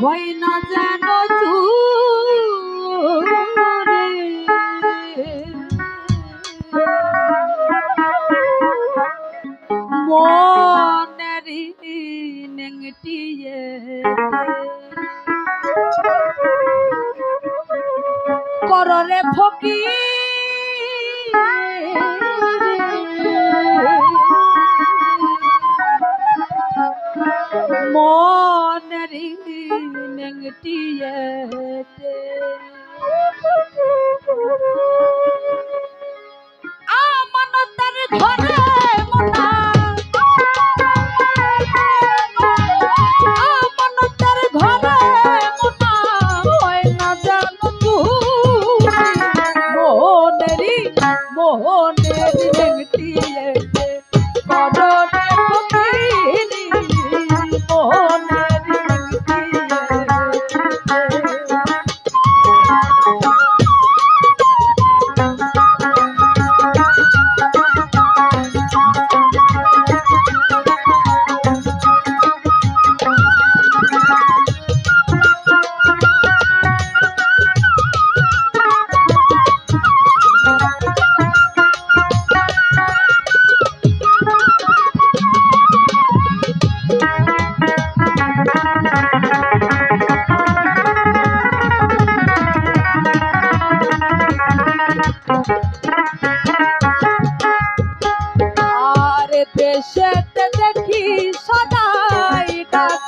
ভয় না যেন মনেরি নেংটিয়ে কররে ফকি মন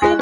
Thank you.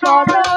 সদা